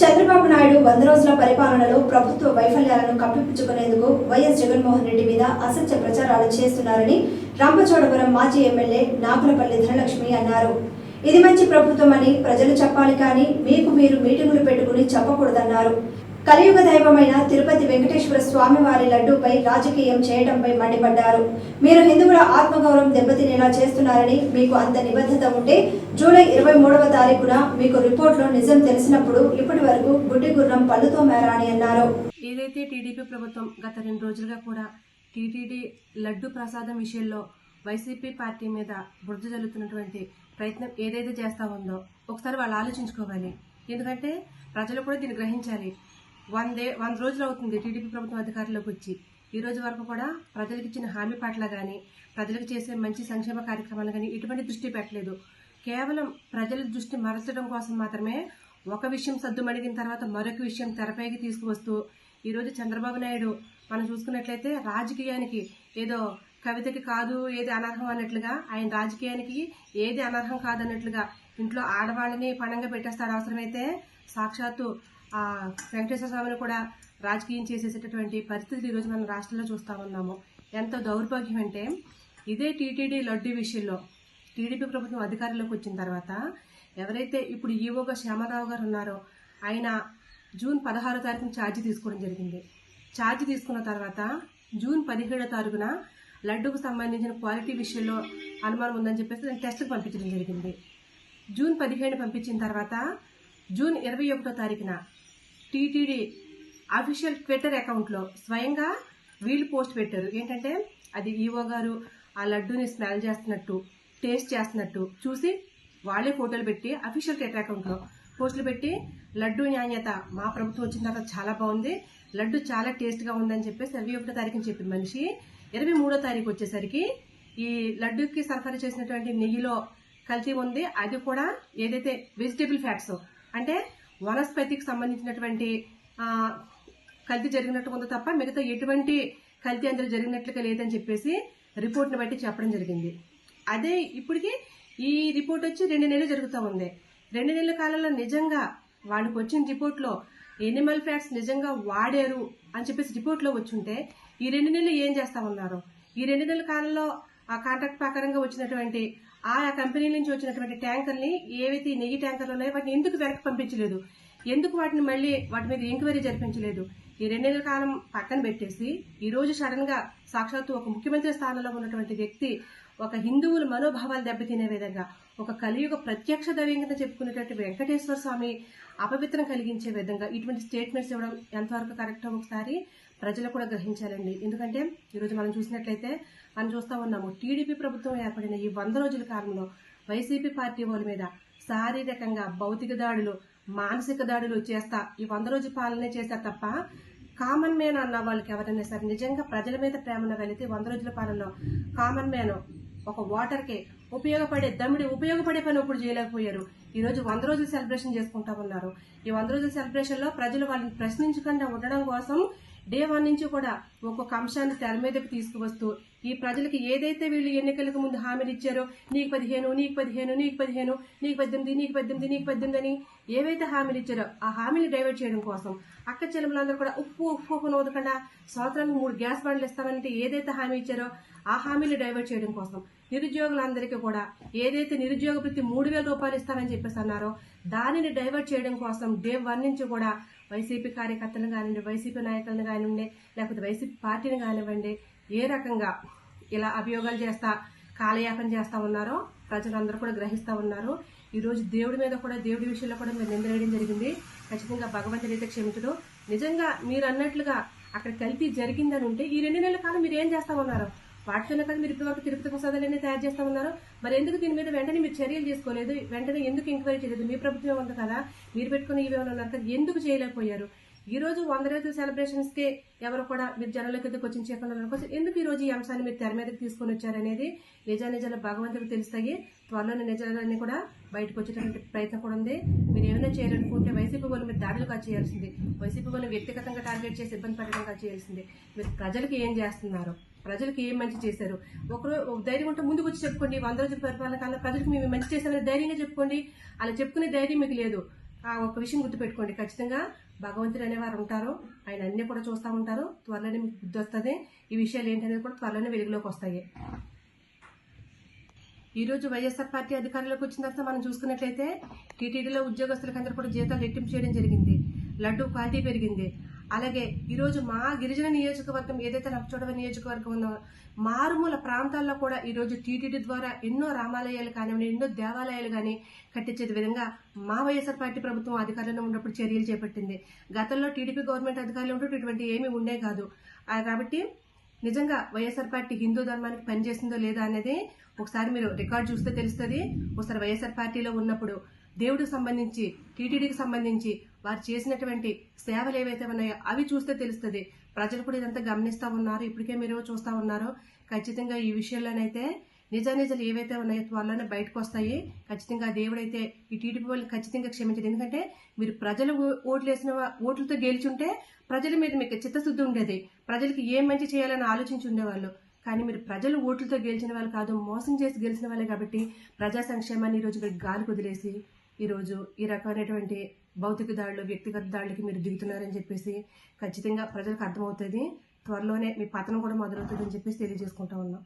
చంద్రబాబు నాయుడు వంద రోజుల పరిపాలనలో ప్రభుత్వ వైఫల్యాలను కప్పిపుచ్చుకునేందుకు వైఎస్ జగన్మోహన్ రెడ్డి మీద అసత్య ప్రచారాలు చేస్తున్నారని రంపచోడవరం మాజీ ఎమ్మెల్యే నాగులపల్లి ధనలక్ష్మి అన్నారు. ఇది మంచి ప్రభుత్వం అని ప్రజలు చెప్పాలి కానీ మీకు మీరు మీటింగులు పెట్టుకుని చెప్పకూడదన్నారు. కలియుగ దైవమైన తిరుపతి వెంకటేశ్వర స్వామి వారి లడ్డూపై రాజకీయం చేయడంపై మండిపడ్డారు. మీరు హిందువుల ఆత్మగౌరవం దెబ్బతినేలా చేస్తున్నారని మీకు అంత నిబద్ధత ఉంటే జూలై ఇరవై మూడవ తారీఖున మీకు రిపోర్ట్లో నిజం తెలిసినప్పుడు ఇప్పటి వరకు గుడ్డి గుర్రం పళ్ళుతో మేరాని అన్నారు. ఏదైతే టీడీపీ ప్రభుత్వం గత రెండు రోజులుగా కూడా టీటీడీ లడ్డు ప్రసాదం విషయంలో వైసీపీ పార్టీ మీద బురద జల్లుతున్నటువంటి ప్రయత్నం ఏదైతే చేస్తా ఉందో ఒకసారి వాళ్ళు ఆలోచించుకోవాలి. ఎందుకంటే ప్రజలు కూడా దీన్ని గ్రహించాలి. వందే వంద రోజులు అవుతుంది టీడీపీ ప్రభుత్వం అధికారంలోకి వచ్చి. ఈ రోజు వరకు కూడా ప్రజలకు ఇచ్చిన హామీ పట్ల కానీ ప్రజలకు చేసే మంచి సంక్షేమ కార్యక్రమాలు కానీ ఎటువంటి దృష్టి పెట్టలేదు. కేవలం ప్రజల దృష్టి మరచడం కోసం మాత్రమే ఒక విషయం సద్దుమణిగిన తర్వాత మరొక విషయం తెరపైకి తీసుకువస్తూ ఈరోజు చంద్రబాబు నాయుడు మనం చూసుకున్నట్లయితే రాజకీయానికి ఏదో కవితకి కాదు ఏది అనర్హం అన్నట్లుగా ఆయన రాజకీయానికి ఏది అనర్హం కాదన్నట్లుగా ఇంట్లో ఆడవాళ్ళని పణంగా పెట్టేస్తాడు అవసరమైతే సాక్షాత్తు వెంకటేశ్వర స్వామిని కూడా రాజకీయం చేసేసేటటువంటి పరిస్థితులు ఈరోజు మనం రాష్ట్రంలో చూస్తా ఉన్నాము. ఎంతో దౌర్భాగ్యం అంటే ఇదే టీటీడీ లడ్డు విషయంలో టీడీపీ ప్రభుత్వం అధికారంలోకి వచ్చిన తర్వాత ఎవరైతే ఇప్పుడు ఈవోగా శ్యామరావు గారు ఉన్నారో ఆయన జూన్ పదహారో తారీఖున ఛార్జీ తీసుకోవడం జరిగింది. ఛార్జీ తీసుకున్న తర్వాత జూన్ పదిహేడో తారీఖున లడ్డుకు సంబంధించిన క్వాలిటీ విషయంలో అనుమానం ఉందని చెప్పేసి నేను టెస్ట్కి పంపించడం జరిగింది. జూన్ పదిహేడు పంపించిన తర్వాత జూన్ ఇరవై ఒకటో తారీఖున టీటీడీ అఫీషియల్ ట్విట్టర్ అకౌంట్లో స్వయంగా వీళ్ళు పోస్ట్ పెట్టారు. ఏంటంటే అది ఈవో గారు ఆ లడ్డూని స్మెల్ చేస్తున్నట్టు టేస్ట్ చేస్తున్నట్టు చూసి వాళ్ళే ఫోటోలు పెట్టి అఫీషియల్ ట్విట్టర్ అకౌంట్లో పోస్టులు పెట్టి లడ్డు నాణ్యత మా ప్రభుత్వం వచ్చిన తర్వాత చాలా బాగుంది. లడ్డు చాలా టేస్ట్గా ఉందని చెప్పేసి ఇరవై ఒకటో తారీఖుని చెప్పిన మనిషి. ఇరవై మూడో తారీఖు వచ్చేసరికి ఈ లడ్డూకి సరఫరా చేసినటువంటి నెయ్యిలో కల్తీ ఉంది. అది కూడా ఏదైతే వెజిటేబుల్ ఫ్యాట్స్ అంటే వనస్పతికి సంబంధించినటువంటి కల్తీ జరిగినట్టు ఉంది తప్ప మిగతా ఎటువంటి కల్తీ అందులో జరిగినట్లుగా లేదని చెప్పేసి రిపోర్ట్ని బట్టి చెప్పడం జరిగింది. అదే ఇప్పటికి ఈ రిపోర్ట్ వచ్చి రెండు నెలలు జరుగుతూ ఉంది. రెండు నెలల కాలంలో నిజంగా వాళ్ళకి వచ్చిన రిపోర్ట్లో ఎనిమల్ ఫ్యాట్స్ నిజంగా వాడారు అని చెప్పేసి రిపోర్ట్లో వచ్చుంటే ఈ రెండు నెలలు ఏం చేస్తా ఉన్నారు? ఈ రెండు నెలల కాలంలో ఆ కాంట్రాక్ట్ ప్రకారంగా వచ్చినటువంటి ఆ కంపెనీ నుంచి వచ్చినటువంటి ట్యాంకర్ని ఏవైతే నెయ్యి ట్యాంకర్లు ఉన్నాయో వాటిని ఎందుకు వెనక్కి పంపించలేదు? ఎందుకు వాటిని మళ్ళీ వాటి మీద ఎంక్వైరీ జరిపించలేదు? ఈ రెండు నెలల కాలం పక్కన పెట్టేసి ఈ రోజు సడన్గా సాక్షాత్తు ఒక ముఖ్యమంత్రి స్థానంలో ఉన్నటువంటి వ్యక్తి ఒక హిందువుల మనోభావాలు దెబ్బతినే విధంగా ఒక కలియుగ ప్రత్యక్ష దైవంగా కింద చెప్పుకునేటువంటి వెంకటేశ్వర స్వామి అపవిత్రం కలిగించే విధంగా ఇటువంటి స్టేట్మెంట్స్ ఇవ్వడం ఎంతవరకు కరెక్ట్ ఒకసారి ప్రజలు కూడా గ్రహించాలండి. ఎందుకంటే ఈరోజు మనం చూసినట్లయితే మనం చూస్తా ఉన్నాము టీడీపీ ప్రభుత్వం ఏర్పడిన ఈ వంద రోజుల కాలంలో వైసీపీ పార్టీ వాళ్ళ మీద శారీరకంగా భౌతిక దాడులు మానసిక దాడులు చేస్తా ఈ వంద రోజు పాలనే చేస్తారు తప్ప కామన్ మ్యాన్ అన్న వాళ్ళకి ఎవరైనా సరే నిజంగా ప్రజల మీద ప్రేమను వెళితే వంద రోజుల పాలనలో కామన్ మ్యాన్ ఒక వాటర్కి ఉపయోగపడే దమ్మిడి ఉపయోగపడే పని ఇప్పుడు చేయలేకపోయారు. ఈ రోజు వంద రోజులు సెలబ్రేషన్ చేసుకుంటా ఉన్నారు. ఈ వంద రోజుల సెలబ్రేషన్లో ప్రజలు వాళ్ళని ప్రశ్నించకుండా ఉండడం కోసం డే వన్ నుంచి కూడా ఒక్కొక్క అంశాన్ని తెర మీదకి తీసుకువస్తూ ఈ ప్రజలకి ఏదైతే వీళ్ళు ఎన్నికలకు ముందు హామీలు ఇచ్చారో నీకు పదిహేను నీకు పదిహేను నీకు పదిహేను నీకు పద్దెనిమిది నీకు పద్దెనిమిది నీకు పద్దెనిమిది అని ఏవైతే హామీలు ఇచ్చారో ఆ హామీని డైవర్ట్ చేయడం కోసం అక్క చెల్లెములందరూ కూడా ఉప్పు ఉప్పు ఉప్పు నవ్వకుండా సంవత్సరానికి మూడు గ్యాస్ బండ్లు ఇస్తామంటే ఏదైతే హామీ ఇచ్చారో ఆ హామీలు డైవర్ట్ చేయడం కోసం నిరుద్యోగులందరికీ కూడా ఏదైతే నిరుద్యోగ ప్రతి మూడు వేల రూపాయలు ఇస్తామని చెప్పేసి అన్నారో దానిని డైవర్ట్ చేయడం కోసం డే వన్ నుంచి కూడా వైసీపీ కార్యకర్తలను కానివ్వండి వైసీపీ నాయకులను కానివ్వండి లేకపోతే వైసీపీ పార్టీని కానివ్వండి ఏ రకంగా ఇలా అభియోగాలు చేస్తా కాలయాపన చేస్తా ఉన్నారో ప్రజలందరూ కూడా గ్రహిస్తా ఉన్నారు. ఈ రోజు దేవుడి మీద కూడా దేవుడి విషయంలో కూడా మీరు నిందలేయడం జరిగింది. ఖచ్చితంగా భగవంతుడి అయితే క్షమించడు. నిజంగా మీరు అన్నట్లుగా అక్కడ కల్తీ జరిగిందని ఉంటే ఈ రెండు నెలల కాలం మీరు ఏం చేస్తా ఉన్నారు? వాటితోనే కదా మీరు ఇప్పటివరకు తిరుపతి ప్రసాదాలన్నీ తయారు చేస్తా ఉన్నారు. మరి ఎందుకు దీని మీద వెంటనే మీరు చర్యలు చేసుకోలేదు వెంటనే ఎందుకు ఎంక్వైరీ చేయలేదు? మీ ప్రభుత్వం ఉంది కదా మీరు పెట్టుకుని ఇవేమైనా ఉన్నారు కదా ఎందుకు చేయలేకపోయారు? ఈ రోజు వంద రోజుల సెలబ్రేషన్స్కి ఎవరు కూడా మీరు జనంలోకి ఎందుకు వచ్చి చేయకుండా ఎందుకు ఈ రోజు ఈ అంశాన్ని మీరు తెర మీదకి తీసుకొని వచ్చారనేది నిజానిజాలు భగవంతుడికి తెలుస్తాయి. త్వరలోనే నిజాలన్నీ కూడా బయటకు వచ్చేటటువంటి ప్రయత్నం కూడా ఉంది. మీరు ఏమైనా చేయాలనుకుంటే వైసీపీ వాళ్ళు మీరు దాడులుగా చేయాల్సింది. వైసీపీ వాళ్ళు వ్యక్తిగతంగా టార్గెట్ చేసి ఇబ్బంది పెట్టడం చేయాల్సింది. మీరు ప్రజలకు ఏం చేస్తున్నారు? ప్రజలకు ఏం మంచి చేశారు? ఒకరు ధైర్యం ఉంటే ముందుకు వచ్చి చెప్పుకోండి. వంద రోజుల పరిపాలన కన్నా ప్రజలకు మేము మంచి చేశామని ధైర్యంగా చెప్పుకోండి. అలా చెప్పుకునే ధైర్యం మీకు లేదు. ఆ ఒక విషయం గుర్తుపెట్టుకోండి. ఖచ్చితంగా భగవంతుడు అనేవారు ఉంటారు. ఆయన అన్ని కూడా చూస్తూ ఉంటారు. త్వరలోనే మీకు బుద్ధి వస్తుంది. ఈ విషయాలు ఏంటనేది కూడా త్వరలోనే వెలుగులోకి వస్తాయి. ఈరోజు వైఎస్ఆర్ పార్టీ అధికారంలోకి వచ్చిన తర్వాత మనం చూసుకున్నట్లయితే టీటీడీలో ఉద్యోగస్తులకు అందరూ కూడా జీతాలు రెట్టింపు చేయడం జరిగింది. లడ్డు క్వాలిటీ పెరిగింది. అలాగే ఈరోజు మా గిరిజన నియోజకవర్గం ఏదైతే రంపచోడవ నియోజకవర్గం ఉందో మారుమూల ప్రాంతాల్లో కూడా ఈరోజు టీటీడీ ద్వారా ఎన్నో రామాలయాలు కానివ్వండి ఎన్నో దేవాలయాలు కానీ కట్టించే విధంగా మా వైఎస్ఆర్ పార్టీ ప్రభుత్వం అధికారంలో ఉన్నప్పుడు చర్యలు చేపట్టింది. గతంలో టీడీపీ గవర్నమెంట్ అధికారులు ఉంటూ ఇటువంటి ఏమీ ఉండే కాదు. కాబట్టి నిజంగా వైఎస్ఆర్ పార్టీ హిందూ ధర్మానికి పనిచేసిందో లేదా అనేది ఒకసారి మీరు రికార్డ్ చూస్తే తెలుస్తుంది. ఒకసారి వైఎస్ఆర్ పార్టీలో ఉన్నప్పుడు దేవుడికి సంబంధించి టీటీడీకి సంబంధించి వారు చేసినటువంటి సేవలు ఏవైతే ఉన్నాయో అవి చూస్తే తెలుస్తుంది. ప్రజలు కూడా ఇదంతా గమనిస్తూ ఉన్నారు. ఇప్పటికే మీరు చూస్తూ ఉన్నారు ఖచ్చితంగా ఈ విషయంలోనైతే నిజానిజాలు ఏవైతే ఉన్నాయో త్వరలోనే బయటకు వస్తాయి ఖచ్చితంగా దేవుడైతే ఈ టీడీపీ వాళ్ళని ఖచ్చితంగా క్షమించదు ఎందుకంటే మీరు ప్రజలు ఓట్లు వేసిన ఓట్లతో గెలిచుంటే ప్రజల మీద మీకు చిత్తశుద్ధి ఉండేది. ప్రజలకి ఏం మంచి చేయాలని ఆలోచించి ఉండేవాళ్ళు. కానీ మీరు ప్రజలు ఓట్లతో గెలిచిన వాళ్ళు కాదు మోసం చేసి గెలిచిన వాళ్ళే కాబట్టి ప్రజా సంక్షేమాన్ని ఈ గాలి కుదిలేసి ఈరోజు ఈ రకమైనటువంటి భౌతిక దాడులు వ్యక్తిగత దాడులకి మీరు దిగుతున్నారని చెప్పేసి ఖచ్చితంగా ప్రజలకు అర్థమవుతుంది. త్వరలోనే మీ పతనం కూడా మొదలవుతుందని చెప్పేసి తెలియజేసుకుంటా ఉన్నాం.